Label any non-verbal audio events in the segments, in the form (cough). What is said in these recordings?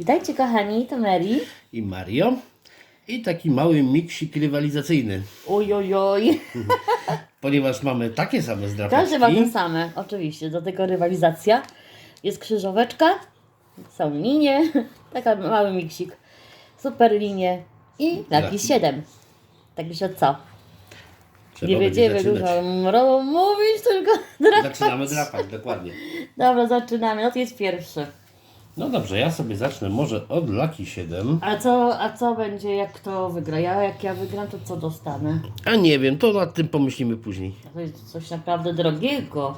Witajcie kochani, to Mary. i Mario. I taki mały miksik rywalizacyjny, Oj, oj, oj. (laughs) ponieważ mamy takie same Każdy zdrapaczki. ma te same, oczywiście. Do tego rywalizacja. Jest krzyżóweczka, są linie, (laughs) taka mały miksik. Super linie i Laki. taki 7. Także co? Trzeba Nie będzie będziemy dużo mówić, tylko drapać. Zaczynamy (laughs) drapać, dokładnie. Dobra, zaczynamy. No to jest pierwszy. No dobrze, ja sobie zacznę może od Lucky 7. A co, a co będzie, jak kto wygra? Ja, jak ja wygram, to co dostanę? A nie wiem, to nad tym pomyślimy później. To jest coś naprawdę drogiego.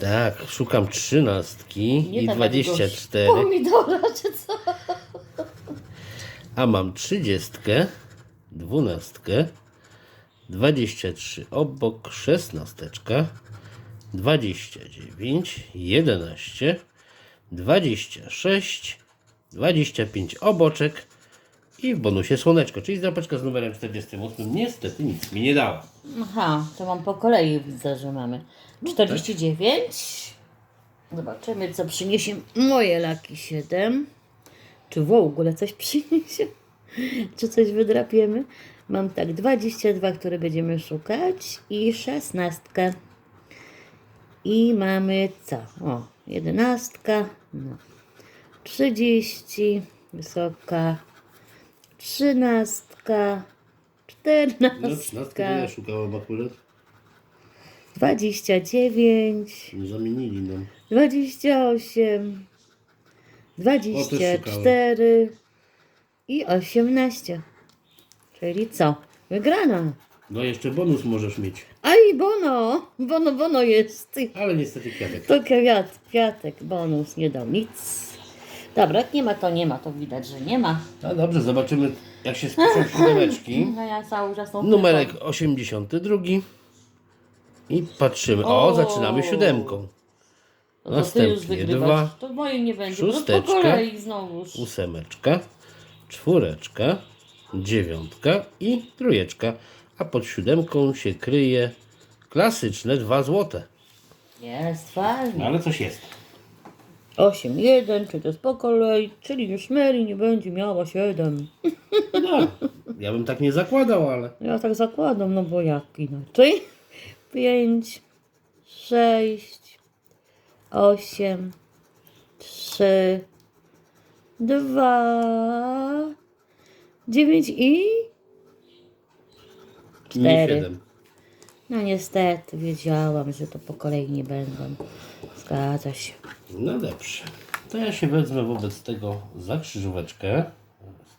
Tak, szukam trzynastki Nie i tak 24, jakiegoś Pomidora, czy co? a mam trzydziestkę, dwunastkę, 23 obok, szesnasteczka, 29, 11, 26, 25 oboczek i w bonusie słoneczko, czyli zdrapeczka z numerem 48 niestety nic mi nie dała. Aha, to mam po kolei widzę, że mamy. 49. Zobaczymy, co przyniesie moje laki 7. Czy w ogóle coś przyniesie? Czy coś wydrapiemy? Mam tak 22, które będziemy szukać i 16. I mamy co? O, 11. No. 30. Wysoka. 13. 14. No, 13 to ja szukałem akurat, 29, nie zamienili nam. 28, 24 i 18. Czyli co? Wygrana. No jeszcze bonus możesz mieć, Aj, bono! Bono, bono jest. ale niestety kwiatek. To kwiat, kwiatek, bonus, nie dał nic. Dobra, jak nie ma, to nie ma, to widać, że nie ma. No dobrze, zobaczymy jak się spiszą (laughs) siódemeczki. No ja cały czas tą Numerek 82. I patrzymy. O, O. zaczynamy siódemką. No to ty już Następnie wygrywasz. dwa, To moje nie będzie. No po szósteczka, kolei znowuż. ósemeczka, czwóreczka, dziewiątka i trójeczka. A pod siódemką się kryje klasyczne dwa złote. Jest fajnie. ale coś jest. 8, 1, czy to jest po kolei, czyli już Mary nie będzie miała 7. No, ja bym tak nie zakładał, ale Ja tak zakładam, no bo jak inaczej? 5, 6, 8, 3, 2, 9 i... nie Cztery. No niestety, wiedziałam, że to po kolei nie będą. Zgadza się. No dobrze. To ja się wezmę wobec tego za krzyżóweczkę.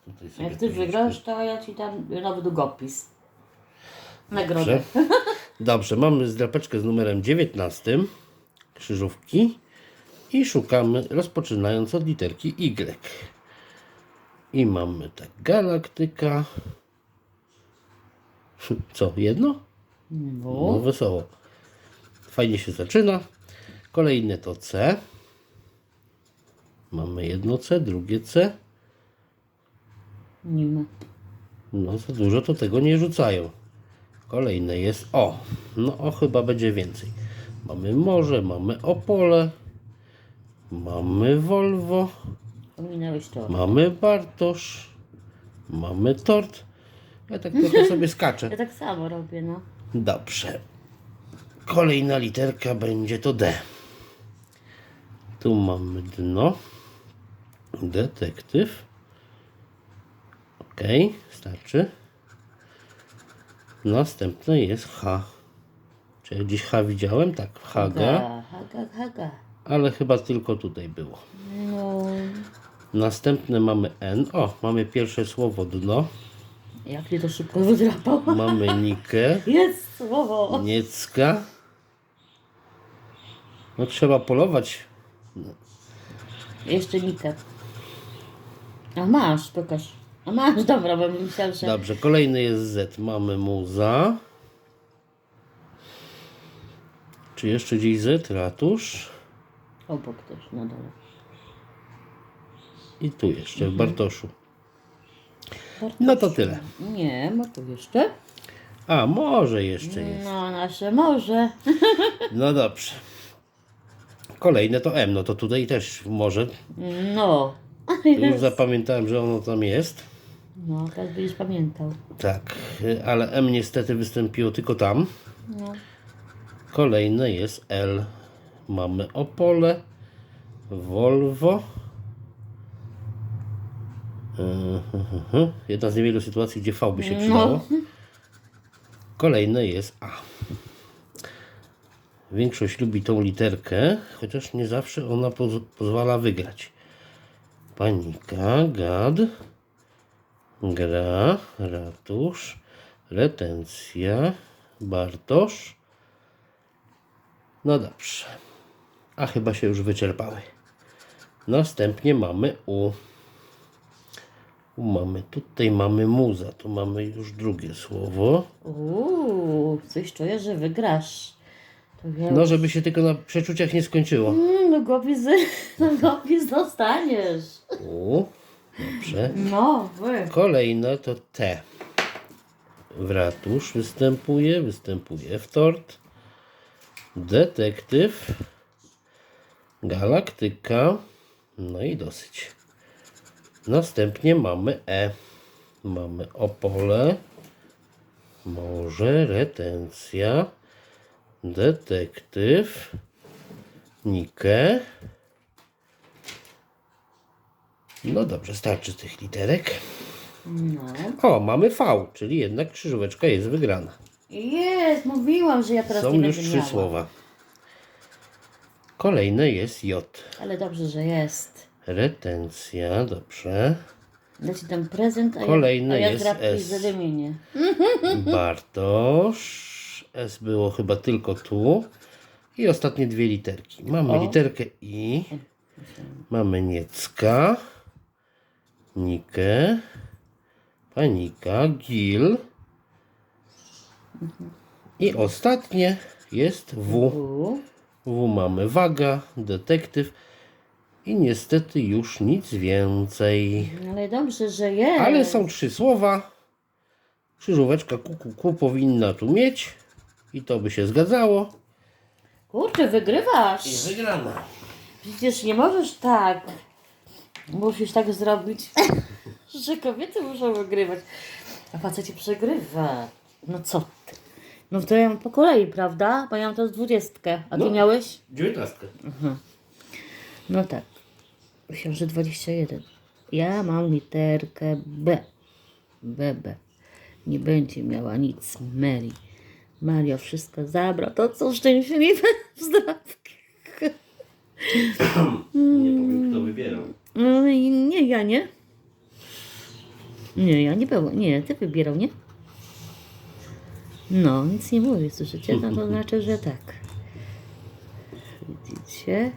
Tutaj sobie Jak ty troszeczkę- wygrasz, to ja ci dam nowy długopis. Nagrodę. Dobrze. Dobrze, mamy zdrapeczkę z numerem 19, krzyżówki i szukamy, rozpoczynając od literki Y. I mamy tak, galaktyka. Co, jedno? No, No. wesoło. Fajnie się zaczyna. Kolejne to C. Mamy jedno C, drugie C. Nie ma. No za dużo to tego nie rzucają. Kolejne jest O. No o chyba będzie więcej. Mamy morze, mamy Opole, mamy Volvo, Pominąłeś to. mamy Bartosz, mamy tort. Ja tak trochę sobie skaczę. Ja tak samo robię, no. Dobrze. Kolejna literka będzie to D. Tu mamy dno. Detektyw. Ok, starczy. Następne jest H. Czy ja gdzieś H widziałem? Tak, Haga, Haga, haga, haga. ale chyba tylko tutaj było. No, Następne mamy N. O, mamy pierwsze słowo dno. Jak ty to szybko wydrapał. Mamy Nikę. Jest słowo. Niecka. No trzeba polować. Jeszcze Nikę. A masz, pokaż. A masz, dobra, bo bym myślał, że... Dobrze, kolejny jest Z. Mamy muza. Czy jeszcze gdzieś Z? Ratusz. Obok też, na dole. I tu jeszcze w Bartoszu. No to tyle. Nie, ma tu jeszcze. A, może jeszcze jest. No, nasze morze. (laughs) No dobrze. Kolejne to M. No to tutaj też może. No, (laughs) Już zapamiętałem, że ono tam jest. No, teraz będziesz pamiętał. Tak, y, ale M niestety wystąpiło tylko tam. No. Kolejne jest L. Mamy Opole, Volvo. Yy, Jedna z niewielu sytuacji, gdzie V by się przydało. Kolejne jest A. Większość lubi tą literkę, chociaż nie zawsze ona poz pozwala wygrać. Panika, gad, gra, ratusz, retencja, Bartosz. No dobrze. A chyba się już wyczerpały. Następnie mamy U. Mamy, tutaj mamy muza, tu mamy już drugie słowo. Uuu, coś czuję, że wygrasz. To wiem. No, żeby się tylko na przeczuciach nie skończyło. Mm, długopis, (laughs) długopis dostaniesz. U. Dobrze. No, wy. Kolejne to T. W ratusz występuje, występuje w tort. Detektyw. Galaktyka. No i dosyć. Następnie mamy E. Mamy Opole. Morze, retencja. Detektyw. Nikę. No dobrze, starczy tych literek. No. O, mamy V, czyli jednak krzyżóweczka jest wygrana. Jest, mówiłam, że ja teraz Są nie już będę trzy miała. słowa. Kolejne jest J. Ale dobrze, że jest. Retencja, dobrze. Prezent, a Kolejny ja, a ja jest S. (laughs) Bartosz. S było chyba tylko tu. I ostatnie dwie literki. Mamy O. literkę I. Mamy Niecka. Nikę. Panika. Gil. I ostatnie jest W. U. W mamy waga, detektyw i niestety już nic więcej. Ale dobrze, że jest. Ale są trzy słowa. Krzyżóweczka kuku powinna tu mieć i to by się zgadzało. Kurczę, wygrywasz. wygrana. Przecież nie możesz tak. Musisz tak zrobić, (laughs) że kobiety muszą wygrywać. A faceci przegrywa. No co ty? No to ja mam po kolei, prawda? Bo ja mam teraz dwudziestkę. A ty No. miałeś? Dziewiętnastka. No tak. Że 21. Ja mam literkę B. BB. Nie będzie miała nic. Mary. Mario wszystko zabrał. To co szczęśliwe w zdrabki. Nie powiem kto wybierał. No i nie, ja nie. Nie, ja nie było. Nie, ty wybierał, nie? No, nic nie mówię, słyszycie? No to znaczy, że tak. Widzicie?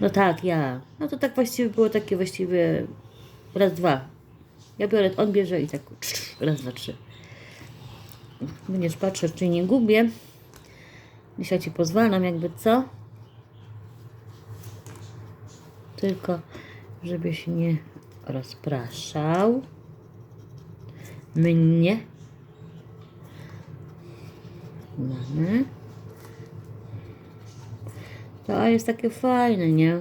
No tak, ja. No to tak właściwie było takie właściwie raz, dwa. Ja biorę, on bierze i tak raz, dwa, trzy. Będziesz patrzeć, czy nie gubię. Dzisiaj ci pozwalam, jakby co? Tylko, żebyś nie rozpraszał mnie. Mamy. To jest takie fajne, nie?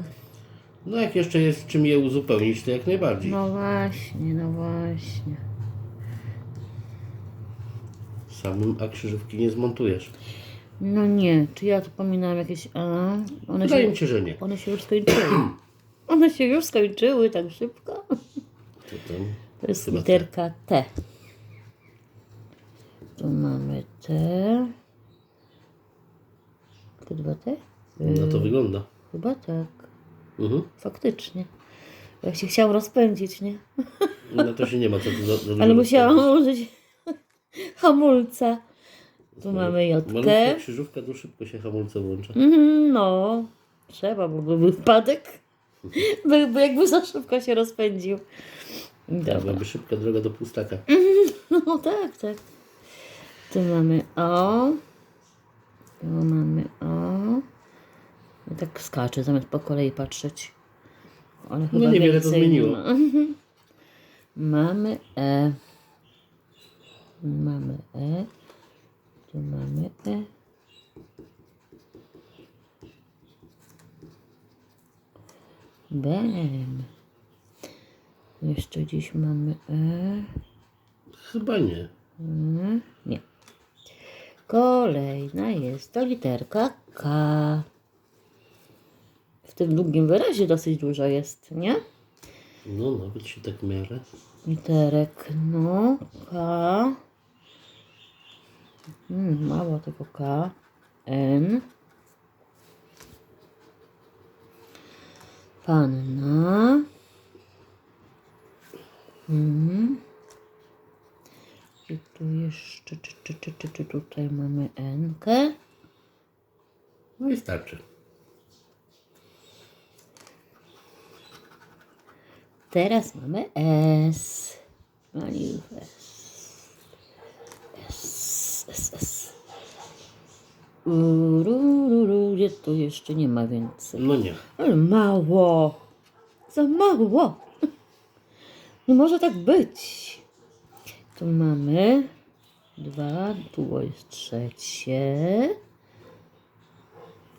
No jak jeszcze jest czym je uzupełnić, to jak najbardziej. No właśnie, no właśnie. Samym A krzyżówki nie zmontujesz. No nie, czy ja tu pominąłem jakieś A? One Wydaje się, mi się, że nie. one się już skończyły. (clears throat) One się już skończyły tak szybko. To tam. To jest Chyba literka T. Tu mamy T. To dwa T? No to wygląda. Chyba tak. Mhm. Faktycznie. Ja się chciałam rozpędzić, nie? No to się nie ma co tu za, za Ale musiałam użyć (laughs) hamulca. Tu mamy Jotkę. krzyżówka, to szybko się hamulce włącza. Mhm, No, trzeba, bo byłby wypadek. (laughs) By, by jakby za szybko się rozpędził. Dobra. byłaby szybka droga do pustaka. (laughs) No tak, tak. Tu mamy O. Tu mamy O. Tak skaczę, zamiast po kolei patrzeć. Ale chyba No niewiele to nie zmieniło. ma. (laughs) Mamy E. Mamy E. Tu mamy E. Bem. Jeszcze gdzieś mamy E. Chyba nie. Mm, Nie. Kolejna jest to literka K. W tym długim wyrazie dosyć dużo jest, nie? No, nawet się tak w miarę. Literek, no, K. Mm, mało tego K. N. Panna. Mm. I tu jeszcze, czy, czy, czy, czy, czy tutaj mamy N. -kę. No i starczy. Teraz mamy S. Manifest. S, S, S. Urururu, Gdzie tu jeszcze nie ma więcej? No nie. Ale mało. Za mało. Nie może tak być. Tu mamy dwa, tu jest trzecie,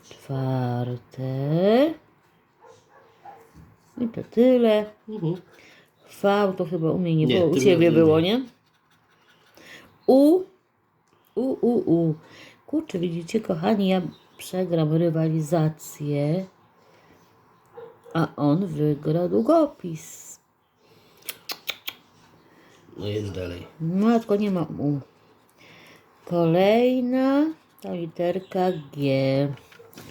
czwarte. I to tyle. Mhm. V to chyba u mnie nie, było, u Ciebie było, nie. nie? U, U, U, U. Kurczę, widzicie, kochani, ja przegram rywalizację, a on wygra długopis. No jest dalej. No, tylko nie ma U. Kolejna ta literka G.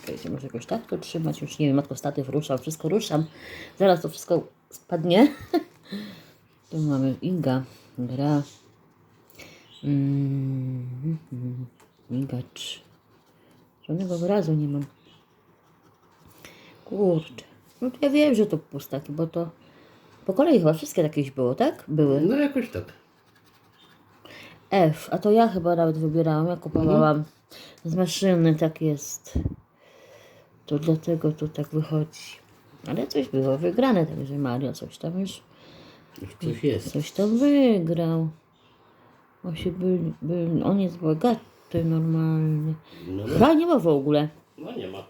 Czekajcie, może jakoś tak to trzymać? Już nie wiem, matko statyw ruszam, wszystko ruszam. Zaraz to wszystko spadnie. (laughs) tu mamy Iga, gra. Mm, mm, migacz. Żadnego wyrazu nie mam. Kurczę. No to ja wiem, że to pustaki, bo to po kolei chyba wszystkie jakieś było, tak? Były. No jakoś tak. F, a to ja chyba nawet wybierałam, ja kupowałam z maszyny, tak jest. To dlatego to tak wychodzi. Ale coś było wygrane, także Mario coś tam już, coś jest. coś tam wygrał. On się był, był, on jest bogaty normalnie. No, no. Chyba nie ma w ogóle. no nie ma.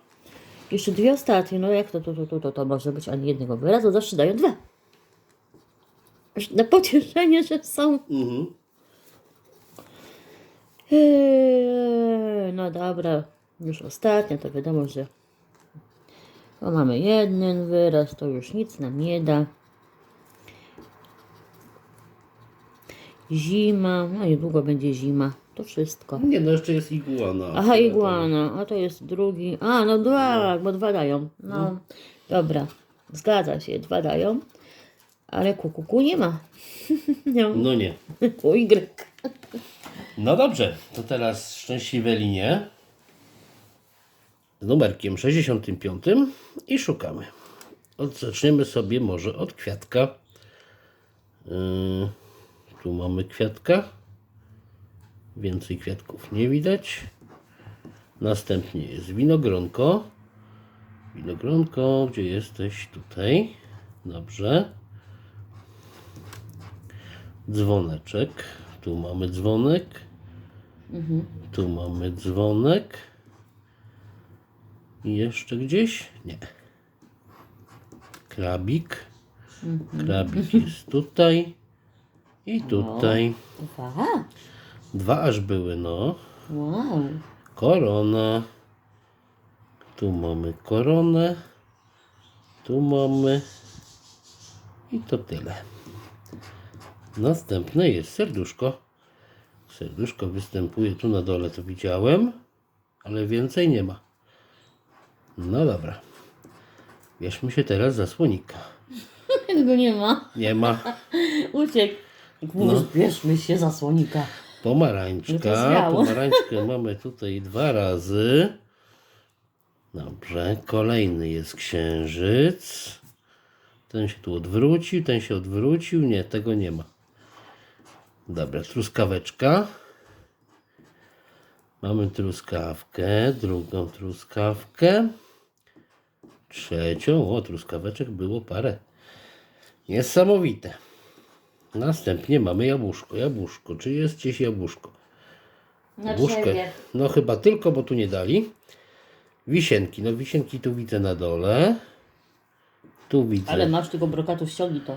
Jeszcze dwie ostatnie, no jak to, to, to, to, to, to może być ani jednego wyrazu, zawsze dają dwa. Na pocieszenie, że są. Mhm. Eee, No dobra, już ostatnia, to wiadomo, że to mamy jeden wyraz, to już nic nam nie da. Zima, no niedługo będzie zima, to wszystko. Nie, no jeszcze jest iguana. Aha, iguana, a to jest drugi. A, no dwa, bo dwa dają. No, dobra, zgadza się, dwa dają, ale kukuku nie ma. (laughs) No, No nie. Y. No dobrze, to teraz szczęśliwe linie z numerkiem 65 i szukamy. Zaczniemy sobie może od kwiatka. Yy, tu mamy kwiatka. Więcej kwiatków nie widać. Następnie jest winogronko. Winogronko, gdzie jesteś? Tutaj. Dobrze. Dzwoneczek. Tu mamy dzwonek. Tu mamy dzwonek. I jeszcze gdzieś? Nie. Krabik. Krabik jest tutaj. I tutaj. Dwa. Dwa aż były, no. Wow. Korona. Tu mamy koronę. Tu mamy. I to tyle. Następne jest serduszko. Serduszko występuje tu na dole, to widziałem, ale więcej nie ma. No dobra. Bierzmy się teraz za słonika. (laughs) Tego nie ma. Nie ma. (laughs) Uciekł. Jak mówisz, bierzmy się za słonika. No to Pomarańczka. zwiało. Pomarańczkę (laughs) mamy tutaj dwa razy. Dobrze. Kolejny jest księżyc. Ten się tu odwrócił, ten się odwrócił. Nie, tego nie ma. Dobra, truskaweczka. Mamy truskawkę, drugą truskawkę, trzecią. O, truskaweczek było parę. Niesamowite. Następnie mamy jabłuszko. Jabłuszko. Czy jest gdzieś jabłuszko? Na Jabłuszkę. drzewie. No chyba tylko, bo tu nie dali. Wisienki. No wisienki tu widzę na dole. Tu widzę. Ale masz tego brokatu, ściągnij to.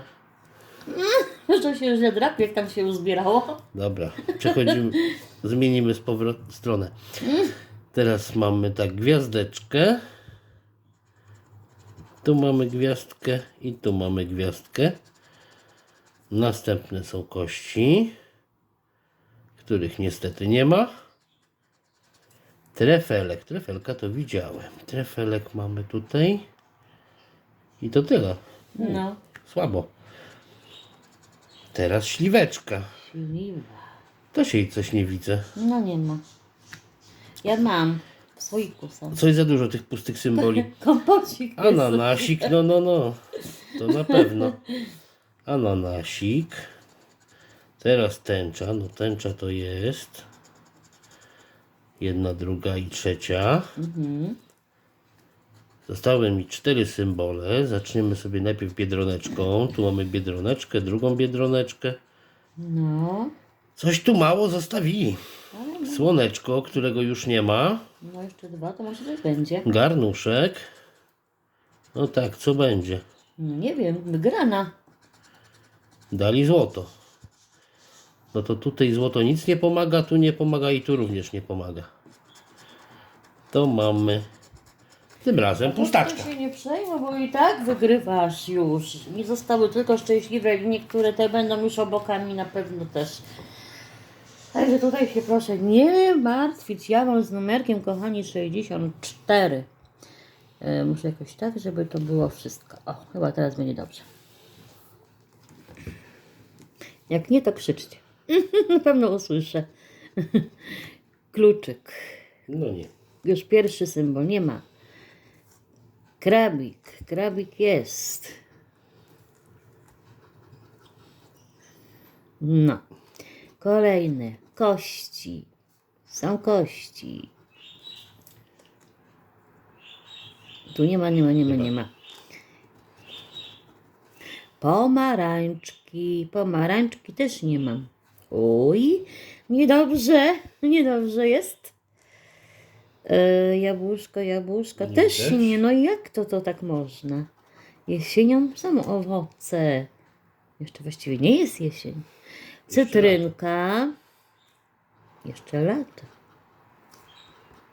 (laughs) To się źle drapie, jak tam się uzbierało. Dobra, przechodzimy, (laughs) zmienimy z powrot stronę. Teraz mamy tak gwiazdeczkę. Tu mamy gwiazdkę i tu mamy gwiazdkę. Następne są kości, których niestety nie ma. Trefelek, trefelka to widziałem. Trefelek mamy tutaj. I to tyle. No, Słabo. Teraz śliweczka. śliwa. To się jej coś nie widzę. No nie ma. Ja mam. Słoiku są. Coś za dużo tych pustych symboli. (laughs) Kompocik. jest. Ananasik, no no no. To na pewno. Ananasik. Teraz tęcza. No tęcza to jest. Jedna, druga i trzecia. Zostały mi cztery symbole. Zaczniemy sobie najpierw biedroneczką. Tu mamy biedroneczkę, drugą biedroneczkę. No. Coś tu mało zostawili. Słoneczko, którego już nie ma. No jeszcze dwa, to może coś będzie. Garnuszek. No tak, co będzie? No nie wiem, wygrana. Dali złoto. No to tutaj złoto nic nie pomaga, tu nie pomaga i tu również nie pomaga. To mamy tym razem pustaczka. Się nie przejmuj, bo i tak wygrywasz już. Mi zostały tylko szczęśliwe linie, które te będą już obokami na pewno też. Także tutaj się proszę nie martwić. Ja mam z numerkiem, kochani, 64. E, muszę jakoś tak, żeby to było wszystko. O, chyba teraz będzie dobrze. Jak nie, to krzyczcie. (laughs) Na pewno usłyszę. Kluczyk. No nie. Już pierwszy symbol nie ma. Krabik. Krabik jest. No. Kolejne. Kości. Są kości. Tu nie ma, nie ma, nie ma, nie ma. Pomarańczki. Pomarańczki też nie mam. Oj, niedobrze. Niedobrze jest. E, jabłuszko, jabłuszko Nie też nie. No jak to to tak można? Jesienią są owoce. Jeszcze właściwie nie jest jesień. Cytrynka. Jeszcze lato.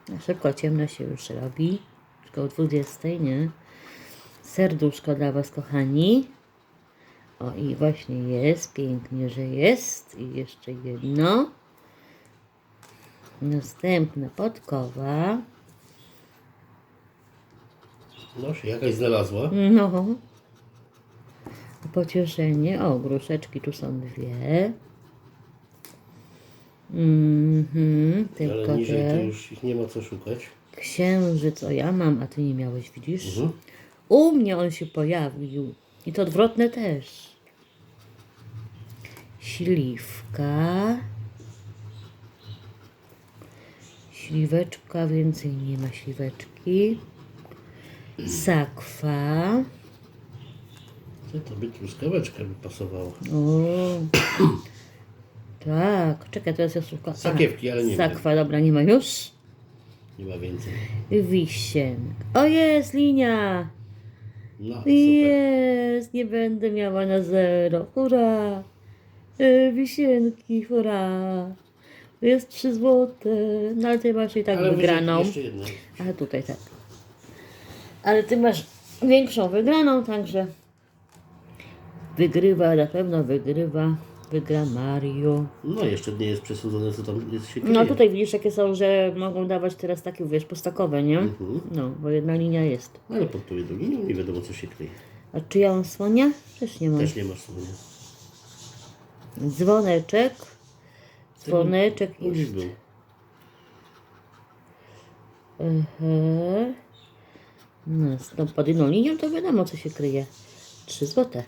Na szybko ciemno się już robi. Już koło 20, nie? Serduszko dla Was, kochani. O i właśnie jest, pięknie, że jest. I jeszcze jedno. Następna podkowa. No się jakaś znalazła. No. Pocieszenie. O, gruszeczki tu są dwie. Mhm, Ale tylko niżej to te. już ich nie ma co szukać. Księżyc, o ja mam, a ty nie miałeś, widzisz? Mhm. U mnie on się pojawił. I to odwrotne też. Śliwka. Śliweczka, więcej nie ma śliweczki. Sakwa. Co to by truskaweczka by pasowała. O. Tak, czekaj, teraz ja szukam. Sakiewki, ale nie. Sakwa, dobra, nie ma już. Nie ma więcej. Wisien. O jest, linia. No, super. Jest, nie będę miała na zero. Hurra! E, wisienki, hurra! Jest trzy złote. No ale ty masz i tak Ale wygraną. Jeszcze jedno. A tutaj tak. Ale ty masz większą wygraną, także wygrywa, na pewno wygrywa. Wygra Mario. No jeszcze nie jest przesądzone, co tam jest się kryje. No tutaj widzisz, jakie są, że mogą dawać teraz takie, wiesz, postakowe, nie? Mhm. No, bo jedna linia jest. Ale pod tą jedną linią nie wiadomo, co się kryje. A czy ja mam słonia? Też nie mam. Też nie masz słonia. Dzwoneczek. Dzwoneczek Gdzieś jest. był. Aha. No, z tą pod jedną linią to wiadomo, co się kryje. Trzy złote.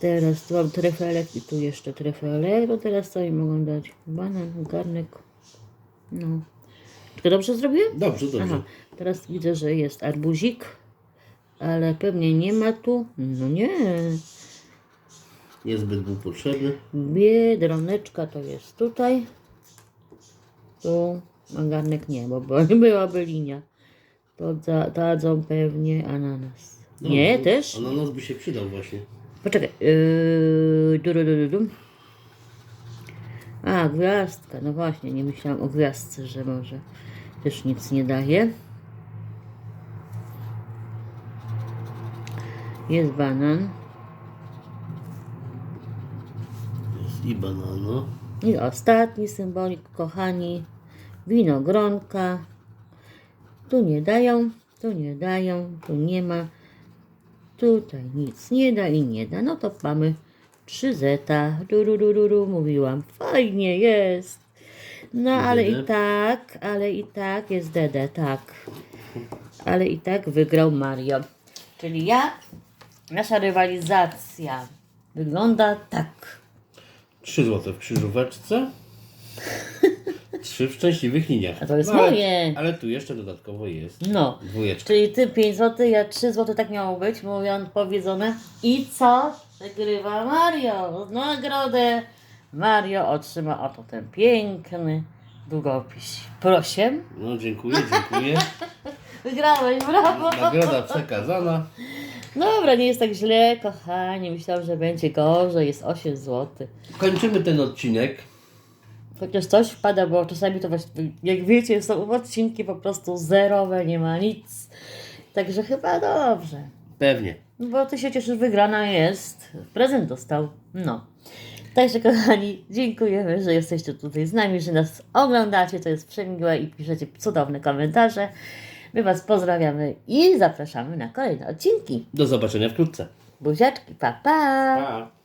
Teraz tu mam trefelek i tu jeszcze trefelek, bo teraz co mi mogą dać? Banan, garnek. No. Tylko dobrze zrobiłem? Dobrze, dobrze. Aha, teraz widzę, że jest arbuzik, ale pewnie nie ma tu. No nie. Niezbyt był potrzebny. Biedroneczka to jest tutaj. Tu a garnek nie, bo (laughs) byłaby linia. To dadzą pewnie ananas. Nie, No, też? Ananas by się przydał właśnie. Poczekaj. Yy, du, du, du, du. A, gwiazdka. No właśnie, nie myślałam o gwiazdce, że może też nic nie daje. Jest banan. Jest i banano. I ostatni symbolik, kochani. Winogronka. Tu nie dają, tu nie dają, tu nie ma. Tutaj nic nie da i nie da. No to mamy 3 zeta. Du, mówiłam. Fajnie jest. No ale i tak, ale i tak jest DD, tak. Ale i tak wygrał Mario. Czyli ja, nasza rywalizacja wygląda tak. 3 złote w krzyżóweczce. (laughs) 3 w szczęśliwych liniach. A to jest ale, moje. Ale tu jeszcze dodatkowo jest No. dwójeczka. Czyli ty 5 zł, ja 3 zł, tak miało być, mówią powiedzone. I co? Wygrywa Mario. Nagrodę Mario otrzyma oto ten piękny długopis. Proszę. No dziękuję, dziękuję. (laughs) Wygrałeś, brawo. Nagroda przekazana. Dobra, nie jest tak źle, kochani. Myślałam, że będzie gorzej. Jest 8 zł. Kończymy ten odcinek. Chociaż coś wpada, bo czasami to właśnie, jak wiecie, są odcinki po prostu zerowe, nie ma nic. Także chyba dobrze. Pewnie. Bo ty się cieszysz, wygrana jest. Prezent dostał. No. Także kochani, dziękujemy, że jesteście tutaj z nami, że nas oglądacie. To jest przemiłe i piszecie cudowne komentarze. My Was pozdrawiamy i zapraszamy na kolejne odcinki. Do zobaczenia wkrótce. Buziaczki, pa pa! Pa.